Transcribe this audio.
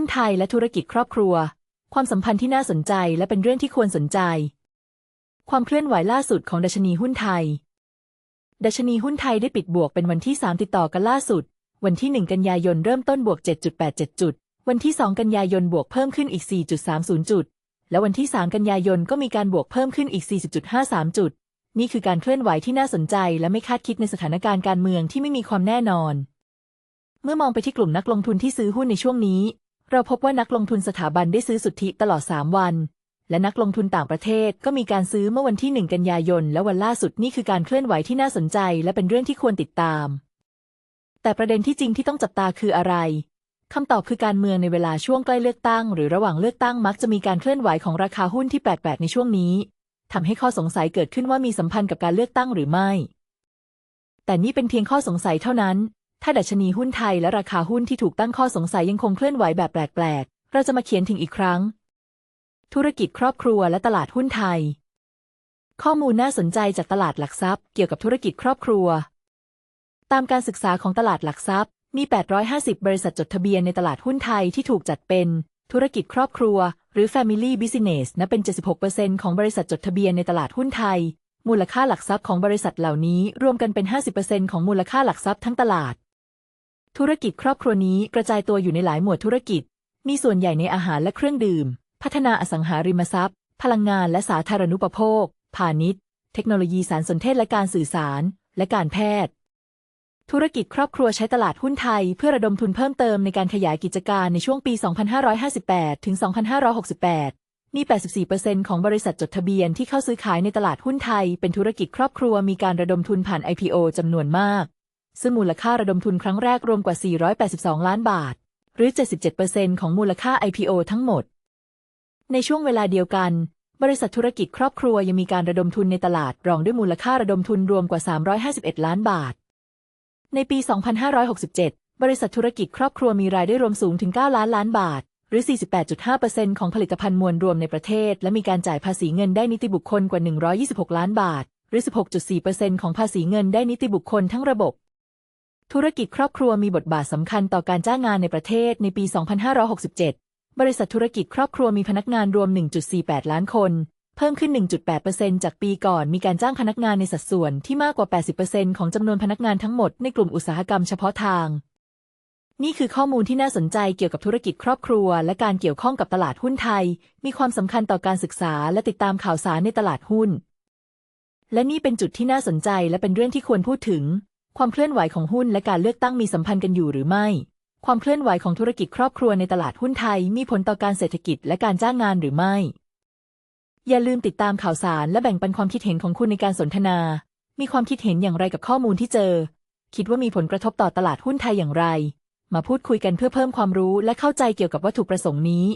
หุ้นไทยและธุรกิจครอบครัว ความสัมพันธ์ที่น่าสนใจและเป็นเรื่องที่ควรสนใจ ความเคลื่อนไหวล่าสุดของดัชนีหุ้นไทย ดัชนีหุ้นไทยได้ปิดบวกเป็นวันที่ 3 ติดต่อกันล่าสุด วันที่ 1 กันยายนเริ่มต้นบวก 7.87 จุด วันที่ 2 กันยายนบวกเพิ่มขึ้นอีก 4.30 จุด และวันที่ 3 กันยายนก็มีการบวกเพิ่มขึ้นอีก 40.53 จุด นี่คือการเคลื่อนไหวที่น่าสนใจและไม่คาดคิดในสถานการณ์การเมืองที่ไม่มีความแน่นอนเมื่อมองไปที่กลุ่มนักลงทุนที่ซื้อหุ้นในช่วงนี้ เราพบว่านักลงทุนสถาบันได้ซื้อสุทธิตลอด 3 วัน และนักลงทุนต่างประเทศก็มีการซื้อเมื่อวันที่ 1 กันยายน และวันล่าสุดนี่คือการเคลื่อนไหวที่น่าสนใจ และเป็นเรื่องที่ควรติดตาม แต่ประเด็นที่จริงที่ต้องจับตาคืออะไรคำตอบคือการเมืองในเวลาช่วงใกล้เลือกตั้ง หรือระหว่างเลือกตั้งมักจะมีการเคลื่อนไหวของราคาหุ้นที่แปลกๆในช่วงนี้ทำให้ข้อสงสัยเกิดขึ้นว่ามีสัมพันธ์กับการเลือกตั้งหรือไม่ แต่นี่เป็นเพียงข้อสงสัยเท่านั้น ถ้าดัชนีหุ้นไทยและราคาหุ้นที่ถูกตั้งข้อสงสัยยังคงเคลื่อนไหวแบบแปลกๆ เราจะมาเขียนถึงอีกครั้ง ธุรกิจครอบครัวและตลาดหุ้นไทย ข้อมูลน่าสนใจจากตลาดหลักทรัพย์เกี่ยวกับธุรกิจครอบครัว ตามการศึกษาของตลาดหลักทรัพย์ มี 850 บริษัทจดทะเบียนในตลาดหุ้นไทยที่ถูกจัดเป็น ธุรกิจครอบครัว หรือ Family Business นับเป็น 76%ของบริษัทจดทะเบียนในตลาดหุ้นไทย มูลค่าหลักทรัพย์ของบริษัทเหล่านี้รวมกันเป็น 50%ของมูลค่าหลักทรัพย์ทั้งตลาด ธุรกิจครอบครัวนี้กระจายตัวอยู่ในหลายหมวดธุรกิจ มีส่วนใหญ่ในอาหารและเครื่องดื่ม พัฒนาอสังหาริมทรัพย์ พลังงานและสาธารณูปโภค พาณิชย์ เทคโนโลยีสารสนเทศและการสื่อสาร และการแพทย์ ธุรกิจครอบครัวใช้ตลาดหุ้นไทย เพื่อระดมทุนเพิ่มเติมในการขยายกิจการในช่วงปี 2558 ถึง 2568มี 84%ของบริษัทจดทะเบียนที่เข้าซื้อขายในตลาดหุ้นไทย เป็นธุรกิจครอบครัวมีการระดมทุนผ่าน IPO จำนวนมาก ซึ่งมูลค่าระดมทุนครั้งแรกรวมกว่า 482 ล้านบาท หรือ 77%ของมูลค่า IPO ทั้งหมด ในช่วงเวลาเดียวกัน บริษัทธุรกิจครอบครัวยังมีการระดมทุนในตลาดรองด้วยมูลค่าระดมทุนรวมกว่า 351 ล้านบาท ในปี 2567 บริษัทธุรกิจครอบครัวมีรายได้รวมสูงถึง 9 ล้านล้านบาท หรือ 48.5%ของผลิตภัณฑ์มวลรวมในประเทศ และมีการจ่ายภาษีเงินได้นิติบุคคลกว่า 126 ล้านบาท หรือ 16.4%ของภาษีเงินได้นิติบุคคลทั้งระบบ ธุรกิจครอบครัวมีบทบาทสำคัญต่อการจ้างงานในประเทศในปี 2567 บริษัทธุรกิจครอบครัวมีพนักงานรวม 1.48 ล้านคน เพิ่มขึ้น 1.8%จากปีก่อน มีการจ้างพนักงานในสัดส่วนที่มากกว่า 80%ของจำนวนพนักงานทั้งหมดในกลุ่มอุตสาหกรรมเฉพาะทาง นี่คือข้อมูลที่น่าสนใจเกี่ยวกับธุรกิจครอบครัว และการเกี่ยวข้องกับตลาดหุ้นไทย มีความสำคัญต่อการศึกษาและติดตามข่าวสารในตลาดหุ้น และนี่เป็นจุดที่น่าสนใจและเป็นเรื่องที่ควรพูดถึง ความเคลื่อนไหวของหุ้นและการเลือกตั้งมีสัมพันธ์กันอยู่หรือไม่ ความเคลื่อนไหวของธุรกิจครอบครัวในตลาดหุ้นไทยมีผลต่อการเศรษฐกิจและการจ้างงานหรือไม่ อย่าลืมติดตามข่าวสารและแบ่งปันความคิดเห็นของคุณในการสนทนา มีความคิดเห็นอย่างไรกับข้อมูลที่เจอ คิดว่ามีผลกระทบต่อตลาดหุ้นไทยอย่างไร มาพูดคุยกันเพื่อเพิ่มความรู้และเข้าใจเกี่ยวกับวัตถุประสงค์นี้